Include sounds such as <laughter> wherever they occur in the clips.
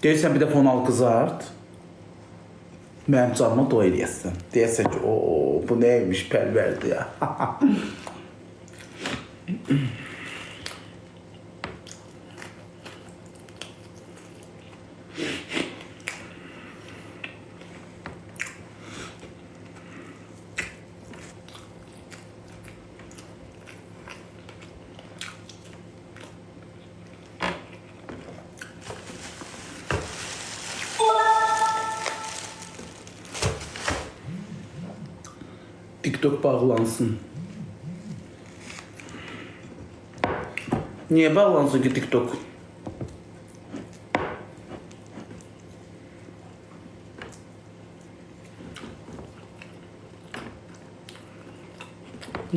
Deyirsən bir də fon al qızart. Mənim canıma doy eləyəsən. Deyəsən ki, o bu neymiş pərverdi ya. <laughs> TikTok bağlansın. Niye bağlansın ki TikTok?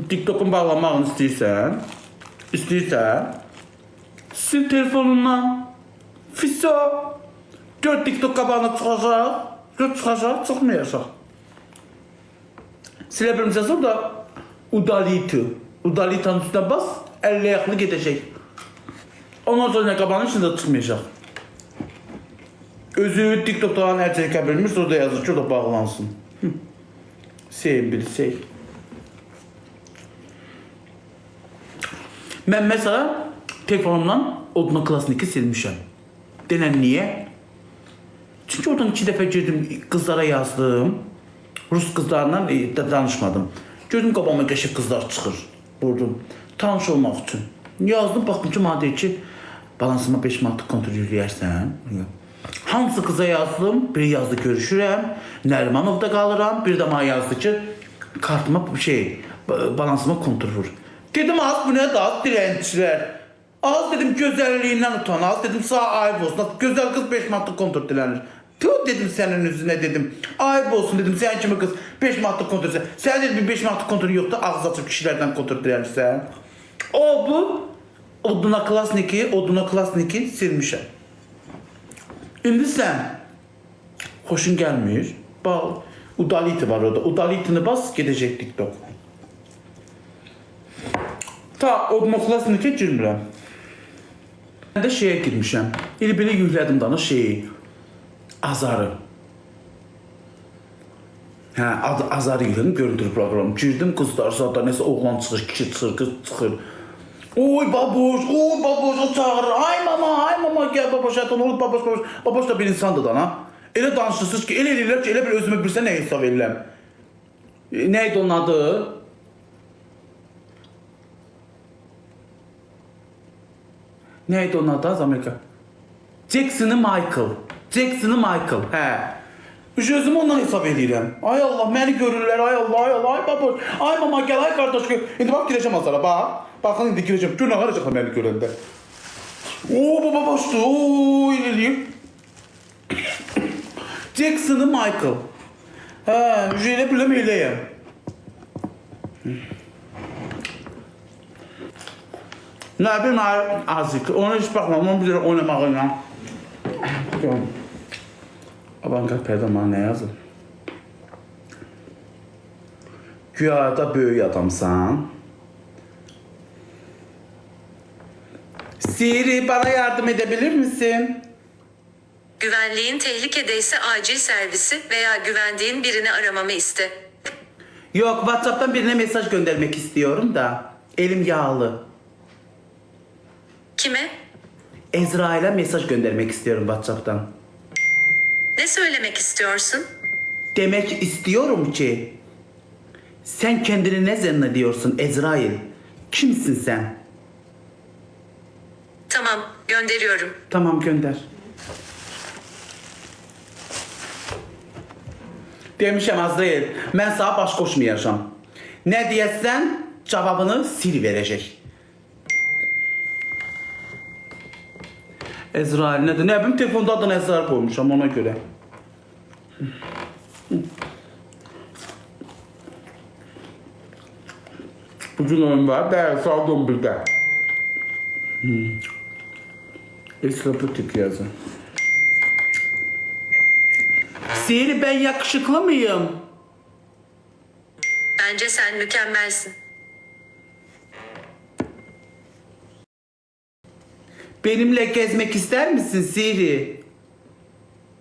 TikTok'un bağlanmağını istəyirsən, istəyirsən, sil telefonundan. Fiso. Gör TikTok qabağına çıxacaq. Gör çıxacaq, çıxmayacaq. Silə bilmirsən sonra Udalito. Udalito'nun üstüne bas, elle ayaklı gidecek. Ondan sonra ne kabanın içinde çıkmayacak. Özü TikTok'tan her şey bilmiş, orada yazır, şurada bağlansın. Hı. Sevin bir şey. Ben mesela telefonumdan Oduna Class 2 silmişim. Denen niye? Çünkü oradan iki defa girdim, kızlara yazdım. Rus kızlarla e, da danışmadım. Gördüm qabağıma qəşəng qızlar çıxır. Vurdum. Tanış olmaq üçün. Yazdım, baxdım ki, mənə ki, balansıma 5 manatlıq kontrol eləyərsən. Hansı qıza yazdım? Biri yazdı görüşürəm. Nərimanovda qalıram. Bir də mənə yazdı ki, kartıma şey, ba- balansıma kontrol vur. Dedim az bu ne da dirençler. Az dedim güzelliğinden utan. Az dedim sağ ayıp olsun. Güzel kız 5 manatlıq kontrol dilenir. Tüh dedim senin yüzüne dedim. Ayıp olsun dedim sen kimi kız 5 manatlıq kontrol sen. Dedim bir 5 manatlıq kontrol yoktu. Ağız açıp kişilerden kontrol dilenirsen. O bu. Oduna klasniki, oduna klasniki silmişəm. İndi sən xoşun gəlmir. Bax, Udaliti var orada. Udalitini bas, gedəcək TikTok. Ta oduna klasniki girmirəm. Mən də şeyə girmişəm. İli belə yüklədim dana şeyi. Azarı. Hə, ad, azarı yüklədim, görüntülü proqram. Girdim, qızlar zaten nəsə oğlan çıxır, kişi çıxır, qız çıxır. Oy baboş, oy baboş o çağırır. Ay mama, ay mama gel baboş atan olur baboş baboş. Baboş da bir insandır da ha. Elə danışırsınız ki, elə eləyirlər ki, elə bir özümə bilsə nə hesab edirəm. E, Nə idi onun adı? Nə idi onun adı az Amerika? Jackson'ı Michael. Jackson'ı Michael. Hə. Üç özümü ondan hesab edirəm. Ay Allah, məni görürlər. Ay Allah, ay Allah, ay baboş. Ay mama gel, ay qardaş gör. İndi bax girəcəm azara, bax. Baxın indi girəcəm. Gör nə qaracaqlar məni görəndə. Oo, bu baboşdu. Oo, eləyir. <coughs> Jackson'ı Michael. Hə, elə biləm eləyəm. Nə bilim azık. Ona heç baxmam. Onu bir oynamağıyla. <coughs> Avantgard pərdə mənə nə yazır? Güya da böyük adamsan. Siri bana yardım edebilir misin? Güvenliğin tehlikedeyse acil servisi veya güvendiğin birini aramamı iste. Yok WhatsApp'tan birine mesaj göndermek istiyorum da. Elim yağlı. Kime? Ezrail'e mesaj göndermek istiyorum WhatsApp'tan. Ne söylemek istiyorsun? Demek istiyorum ki sen kendini ne zannediyorsun Ezrail? Kimsin sen? Tamam, gönderiyorum. Tamam gönder. Demişəm Azrail, mən sana baş qoşmayacağam. Nə deyəsən, cavabını Siri verəcək. Ezrail nədir? Nə bilim telefonda adını Ezrail qoymuşam ona görə. Bugün oyun var. Bəli, saat 11-də. Esra Butik yazın. Siri ben yakışıklı mıyım? Bence sen mükemmelsin. Benimle gezmek ister misin Siri?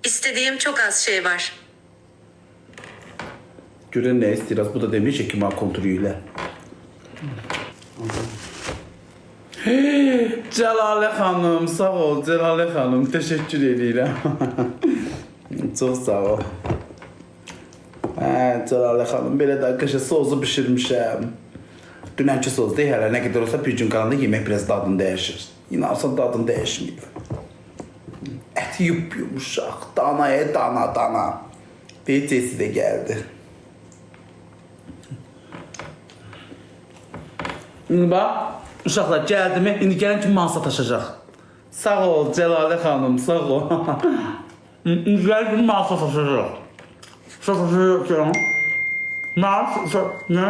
İstediğim çok az şey var. Gören ne istiyoruz? Bu da demeyecek ki mal kontrolüyle. <gasps> Celale Hanım, sağ ol Celale Hanım. Teşekkür ederim. <laughs> Çok sağ ol. Hə, Celale Hanım, belə də qəşə sozu bişirmişəm. Dünənki soz deyil, hələ nə qədər olsa bir gün qalanda yemək biraz dadını dəyişir. İnansan dadını dəyişməyib. Ət yup yumuşaq, danaya dana dana. BT'si də gəldi. İndi bax, uşaqlar gəldi mi? İndi gələn kimi masa taşıyacaq. Sağ ol Cəlalə xanım, sağ ol. <laughs> İndi gələn kimi masa taşıyacaq. Satacaq. Masa, nə?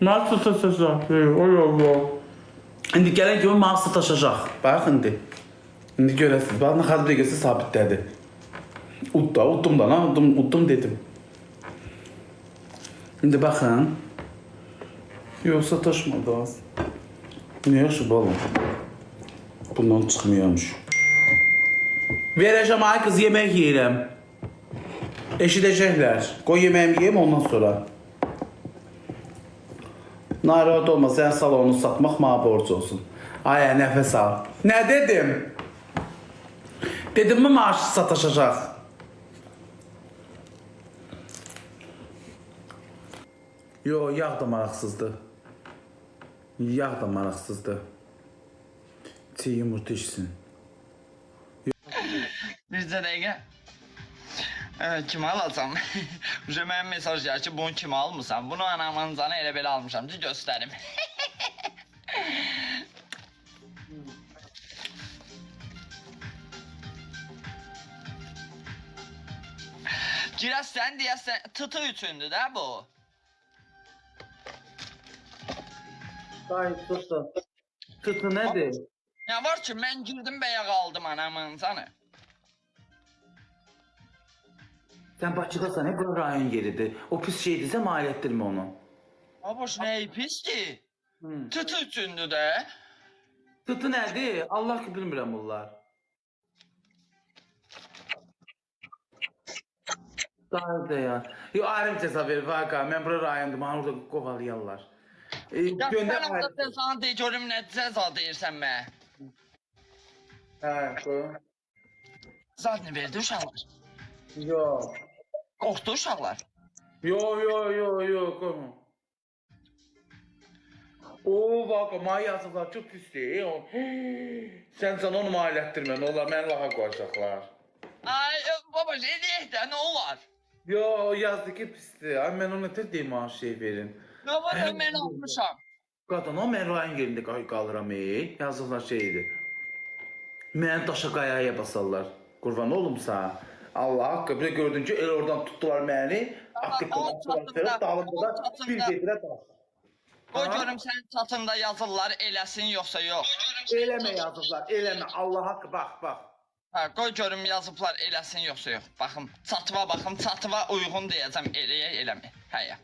Masa taşıyacaq. Oy Allah. İndi gələn kimi masa taşıyacaq. Bax indi. İndi görəsiniz. Bax, nə xəbər görsə sabitlədi. Udda, uddum da, lan, uddum, uddum dedim. İndi baxın. Yoxsa taşmadı az. Ne yaxşı balım. Bundan çıxmıyormuş. Verəcəm ay qız yemək yeyirəm. Eşidəcəklər. Qoy yeməyimi yeyim ondan sonra. Narahat olma, sən salonu satmaq mənə borc olsun. Ay, nəfəs al. Nə dedim? Dedim mi maaşı sataşacaq? Yo, yağ da maraqsızdır. Yağ da maraqsızdır. Çiğ yumurta içsin. Bircə dəqiqə. Evet, kimi alacam? Uje <laughs> mənim mesaj ki, bunu kimi almısan? Bunu anamın canı elə belə almışam ki, göstərim. <laughs> Girəsən deyəsən tıtı üçündür də bu. Ay tuttu. Tuttu nədir? Ya var ki, mən girdim bəyə qaldım anamın canı. Sən Bakıdasan, hep bura rayon yeridir. O pis şeydirsə mal etdirmə onu. Aboş nə pis ki? Hı. Tıtı üçündür də. Tuttu nədir? Allah ki bilmirəm bunlar. Daha da ya. Yo ayrım cəza verir vaka. Mən bura rayondum. Bana orada qovalayarlar. E, Ya göndər sən ayrım. Allah sana de görüm nə cəza deyirsən mənə. Hə, bu. Zadını verdi uşaqlar. Yo. Qorxdu uşaqlar. Yo yo yo yo qoyma. Oo vaka may yazıqlar çox pisdir. O- Sən <gasps> sən onu mal etdirmə. Nə olar mən lağa qoyacaqlar. Ay e, baba eləyək də nə olar? Yo yazdı ki pisdir. Ay mən ona tez deyim ha şey verin. Nə var mən almışam. Qadın o mən rayon yerində qay qalıram ey. Yazıqlar şeydir. Mən daşa qayaya basarlar. Qurban olumsa. Allah haqqı bir də gördün ki el oradan onun çatında, dağıldı onun çatında. bir. Qoy Ha? görüm sən çatında yazırlar eləsin yoxsa yox. Eləmə yazıqlar, eləmə. Allah haqqı bax, bax. Hə, qoy görüm yazıblar eləsin yoxsa yox. Baxım, çatıva baxım, çatıva uyğun deyəcəm eləyə eləmə. Hə ya.